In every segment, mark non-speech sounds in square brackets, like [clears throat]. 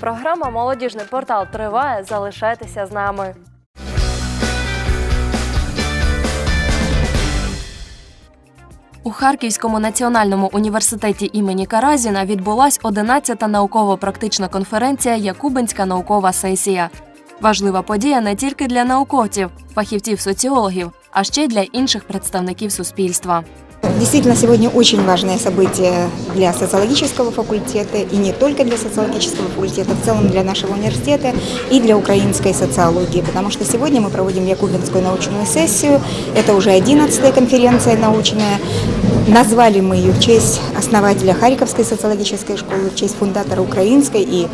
Програма Молодіжний портал триває. Залишайтеся з нами. У Харківському національному університеті імені Каразіна відбулась 11-та науково-практична конференція Якубинська наукова сесія. Важлива подія не тільки для науковців, фахівців соціологів, а ще й для інших представників суспільства. Действительно, сегодня очень важное событие для социологического факультета, и не только для социологического факультета, в целом для нашего университета и для украинской социологии, потому что сегодня мы проводим Якубинскую научную сессию, это уже 11-я конференция научная, назвали мы ее в честь основателя Харьковской социологической школы, в честь фундатора украинской и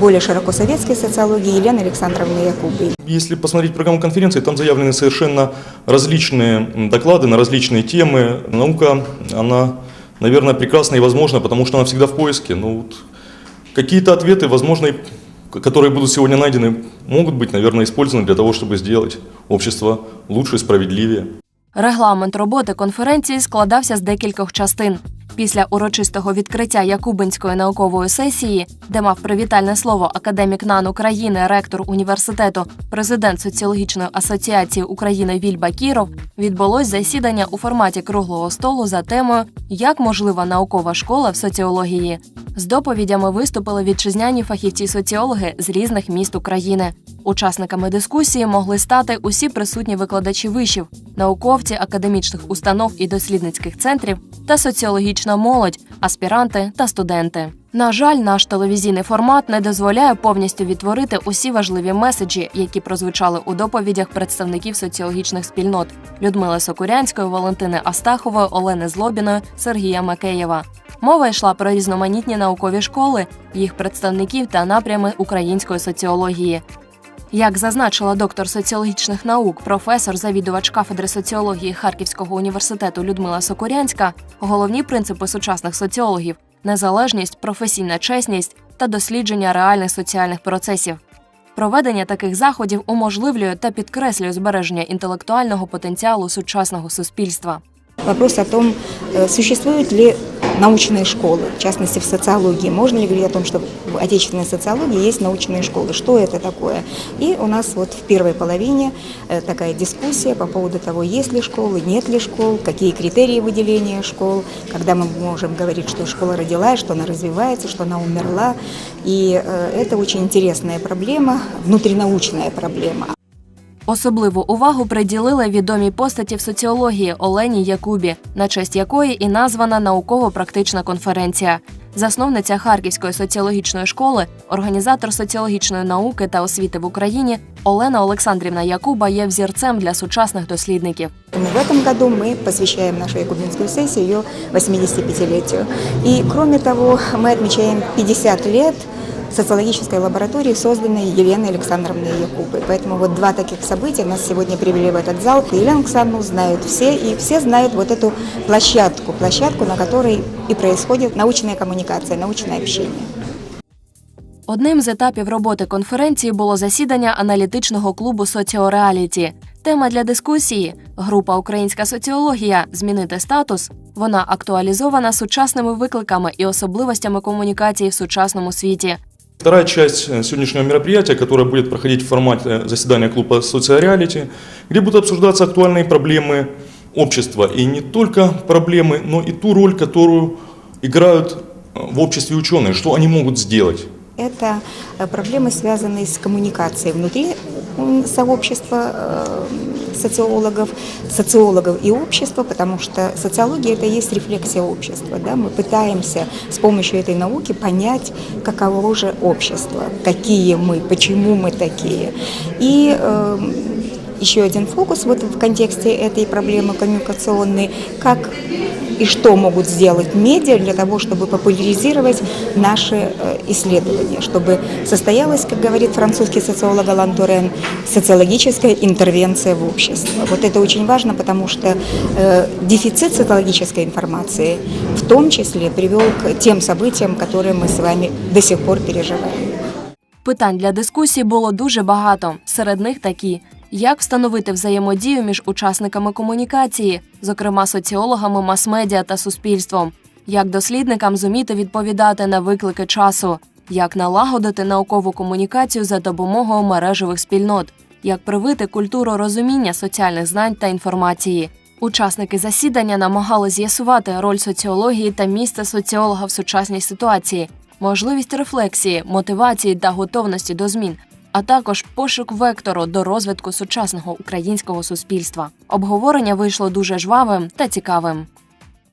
более широко советской социологии Елены Александровны Якубы. Если посмотреть программу конференции, там заявлены совершенно различные доклады на различные темы. Наука, она, наверное, прекрасна и возможна, потому что она всегда в поиске. Но вот какие-то ответы, возможно, которые будут сегодня найдены, могут быть, наверное, использованы для того, чтобы сделать общество лучше справедливее. Регламент роботи конференції складався з декількох частин. Після урочистого відкриття Якубинської наукової сесії, де мав привітальне слово академік НАН України, ректор університету, президент соціологічної асоціації України Вільба Кіров, відбулось засідання у форматі круглого столу за темою Як можлива наукова школа в соціології. З доповідями виступили вітчизняні фахівці-соціологи з різних міст України. Учасниками дискусії могли стати усі присутні викладачі вишів, науковці академічних установ і дослідницьких центрів та соціологічна молодь, аспіранти та студенти. На жаль, наш телевізійний формат не дозволяє повністю відтворити усі важливі меседжі, які прозвучали у доповідях представників соціологічних спільнот Людмили Сокурянської, Валентини Астахової, Олени Злобіної, Сергія Макеєва. Мова йшла про різноманітні наукові школи, їх представників та напрями української соціології. Як зазначила доктор соціологічних наук, професор, завідувач кафедри соціології Харківського університету Людмила Сокурянська, головні принципи сучасних соціологів незалежність, професійна чесність та дослідження реальних соціальних процесів. Проведення таких заходів уможливлює та підкреслює збереження інтелектуального потенціалу сучасного суспільства. Вопрос о том, существует существуют ли научные школы, в частности в социологии. Можно ли говорить о том, что в отечественной социологии есть научные школы? Что это такое? И у нас вот в первой половине э, такая дискуссия по поводу того, есть ли школы, нет ли школ, какие критерии выделения школ, когда мы можем говорить, что школа родилась, что она развивается, что она умерла. И э, это очень интересная проблема, внутринаучная проблема. Особливу увагу приділили відомій постаті в соціології Олені Якубі, на честь якої і названа науково-практична конференція. Засновниця Харківської соціологічної школи, організатор соціологічної науки та освіти в Україні Олена Олександрівна Якуба є взірцем для сучасних дослідників. Поэтому в этом году мы посвящаем нашу Якубинскую сессию ее 85-летию. И кроме того, мы отмечаем 50 лет социологической лаборатории, созданной Еленой Александровной Якубой. Поэтому вот два таких события нас сегодня привели в этот зал. Елену Александровну знают все, и все знают вот эту площадку, площадку, на которой и происходит научная коммуникация, научное общение. Одним з етапів роботи конференції було засідання аналітичного клубу Соціореаліті. Тема для дискусії група Українська соціологія змінити статус. Вона актуалізована сучасними викликами і особливостями комунікації в сучасному світі. Вторая часть э, сегодняшнего мероприятия, которое будет проходить в формате заседания клуба «Социореалити», где будут обсуждаться актуальные проблемы общества. И не только проблемы, но и ту роль, которую играют э, в обществе ученые, что они могут сделать. Это э, проблемы, связанные с коммуникацией внутри м, сообщества э, социологов, социологов и общества, потому что социология это и есть рефлексия общества. Да? Мы пытаемся с помощью этой науки понять, каково же общество, какие мы, почему мы такие. И э, еще один фокус вот в контексте этой проблемы коммуникационной, как и что могут сделать медиа для того, чтобы популяризировать наши э, исследования, чтобы состоялась, как говорит французский социолог Алан Турен, социологическая интервенция в общество. Вот это очень важно, потому что э, дефицит социологической информации в том числе привел к тем событиям, которые мы с вами до сих пор переживаем. Питань для дискусії було дуже багато. Серед них такі: як встановити взаємодію між учасниками комунікації, зокрема соціологами, мас-медіа та суспільством, як дослідникам зуміти відповідати на виклики часу, як налагодити наукову комунікацію за допомогою мережевих спільнот, як привити культуру розуміння соціальних знань та інформації. Учасники засідання намагали з'ясувати роль соціології та місце соціолога в сучасній ситуації, можливість рефлексії, мотивації та готовності до змін, а також пошук вектору до розвитку сучасного українського суспільства. Обговорення вийшло дуже жвавим та цікавим.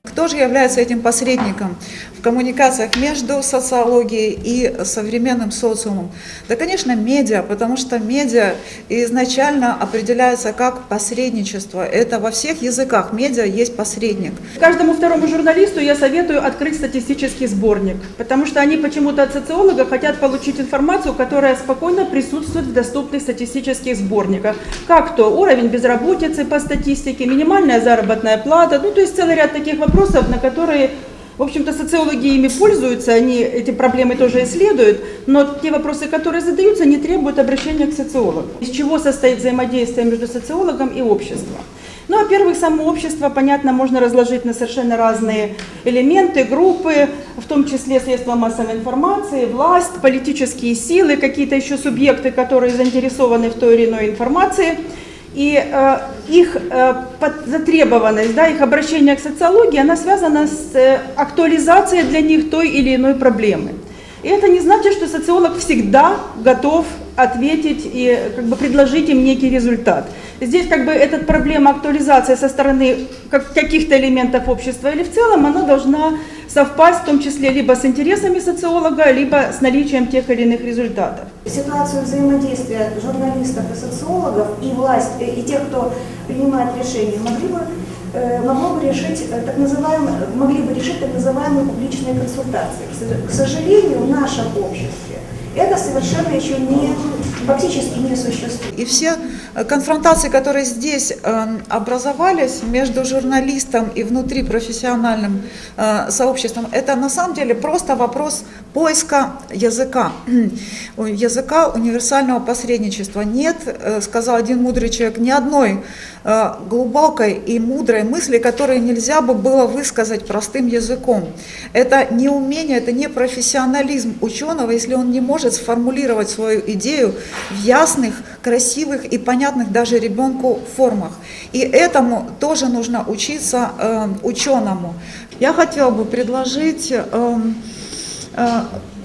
Кто же является этим посредником коммуникациях между социологией и современным социумом? Да, конечно, медиа, потому что медиа изначально определяется как посредничество. Это во всех языках медиа есть посредник. Каждому второму журналисту я советую открыть статистический сборник, потому что они почему-то от социолога хотят получить информацию, которая спокойно присутствует в доступных статистических сборниках. Как то уровень безработицы по статистике, минимальная заработная плата, ну то есть целый ряд таких вопросов, на которые в общем-то, социологи ими пользуются, они эти проблемы тоже исследуют, но те вопросы, которые задаются, не требуют обращения к социологу. Из чего состоит взаимодействие между социологом и обществом? Ну, во-первых, само общество, понятно, можно разложить на совершенно разные элементы, группы, в том числе средства массовой информации, власть, политические силы, какие-то еще субъекты, которые заинтересованы в той или иной информации. И э, их э, под- затребованность, да, их обращение к социологии, она связана с э, актуализацией для них той или иной проблемы. И это не значит, что социолог всегда готов ответить и как бы предложить им некий результат. Здесь как бы эта проблема актуализации со стороны как- каких-то элементов общества или в целом, она должна совпасть в том числе либо с интересами социолога, либо с наличием тех или иных результатов. ситуацию взаимодействия журналистов и социологов и власть, и тех, кто принимает решения, могли бы, э, могло бы решить э, так называемые, могли бы решить так называемые публичные консультации. К со- К сожалению, в нашем обществе Это совершенно еще не, фактически не существует. И все э, конфронтации, которые здесь э, образовались между журналистом и внутри профессиональным э, сообществом, это на самом деле просто вопрос поиска языка, [clears throat] языка универсального посредничества. Нет, сказал один мудрый человек, ни одной глубокой и мудрой мысли, которую нельзя бы было высказать простым языком. Это не умение, это не профессионализм ученого, если он не может сформулировать свою идею в ясных, красивых и понятных даже ребенку формах. И этому тоже нужно учиться э, ученому. Я хотела бы предложить эм, э,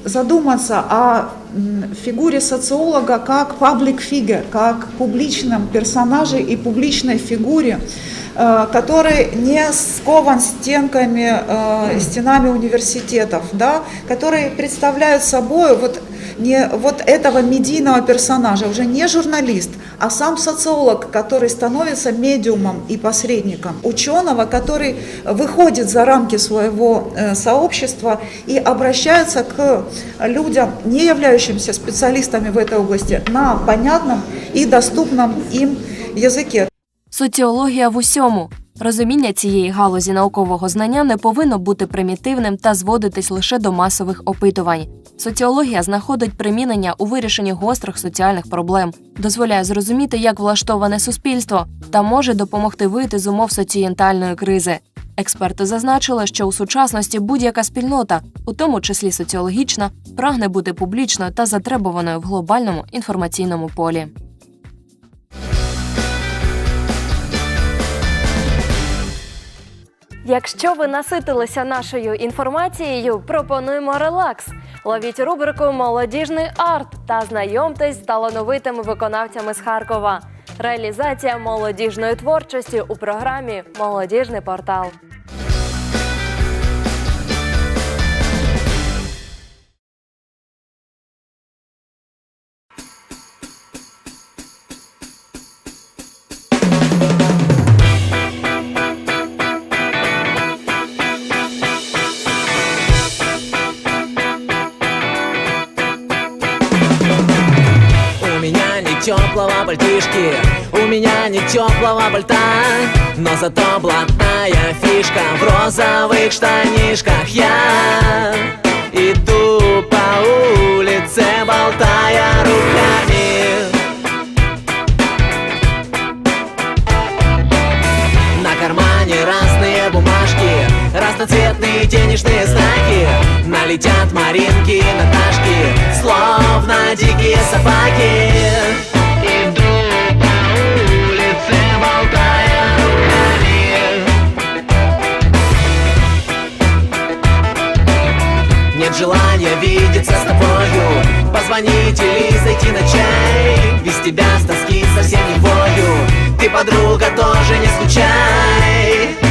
задуматься о фигуре социолога как public figure, как публичном персонаже и публичной фигуре, э, который не скован стенками, э, стенами университетов, да, который представляет собой вот не вот этого медийного персонажа, уже не журналист, а сам социолог, который становится медиумом и посредником, ученого, который выходит за рамки своего э, сообщества и обращается к людям, не являющимся специалистами в этой области, на понятном и доступном им языке. Соціологія в усьому. Розуміння цієї галузі наукового знання не повинно бути примітивним та зводитись лише до масових опитувань. Соціологія знаходить примінення у вирішенні гострих соціальних проблем, дозволяє зрозуміти, як влаштоване суспільство, та може допомогти вийти з умов соцієнтальної кризи. Експерти зазначили, що у сучасності будь-яка спільнота, у тому числі соціологічна, прагне бути публічною та затребуваною в глобальному інформаційному полі. Якщо ви наситилися нашою інформацією, пропонуємо релакс. Ловіть рубрику Молодіжний арт та знайомтесь з талановитими виконавцями з Харкова. Реалізація молодіжної творчості у програмі Молодіжний портал. Теплого пальтишки, у меня не теплого пальта Но зато блатная фишка в розовых штанишках. Я иду по улице, болтая руками. На кармане разные бумажки Разноцветные денежные знаки. Налетят Маринки, Наташки дикие собаки Нет желания видеться с тобою. Позвонить или зайти на чай Без тебя с тоски совсем не вою Ты, подруга, тоже не скучай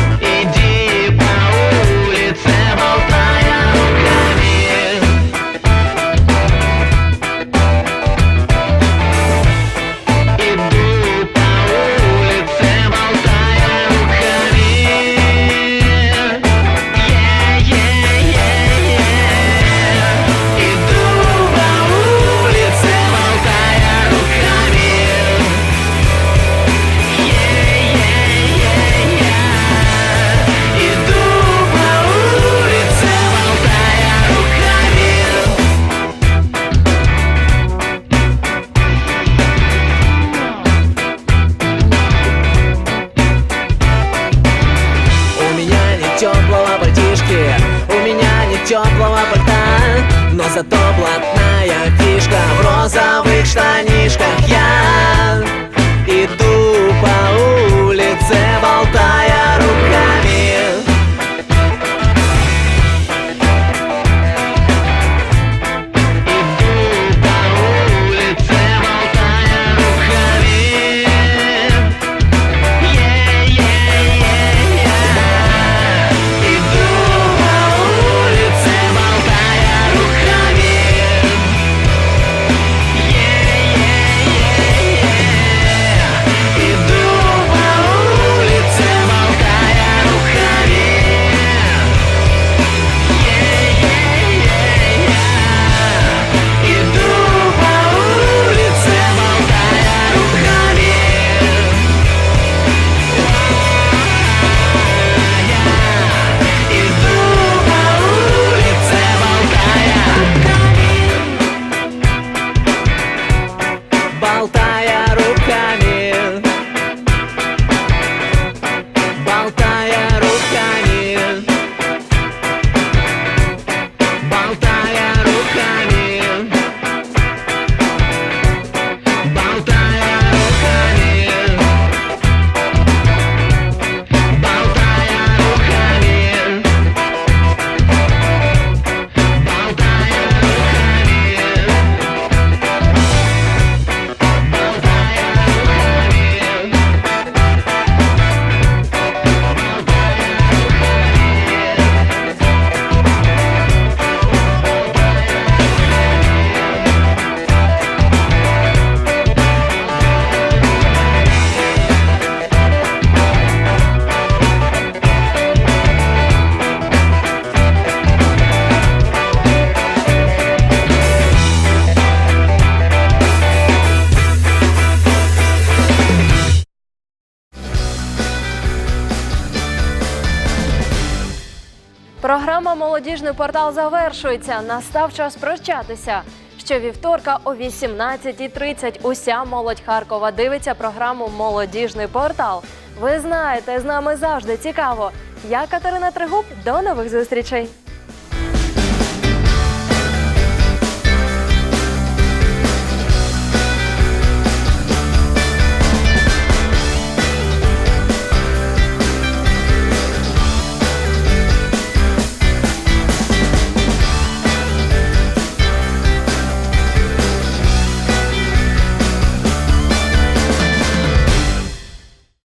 Молодіжний портал завершується. Настав час прощатися. Щовівторка о 18.30 уся молодь Харкова дивиться програму Молодіжний портал. Ви знаєте, з нами завжди цікаво. Я Катерина Тригуб. До нових зустрічей.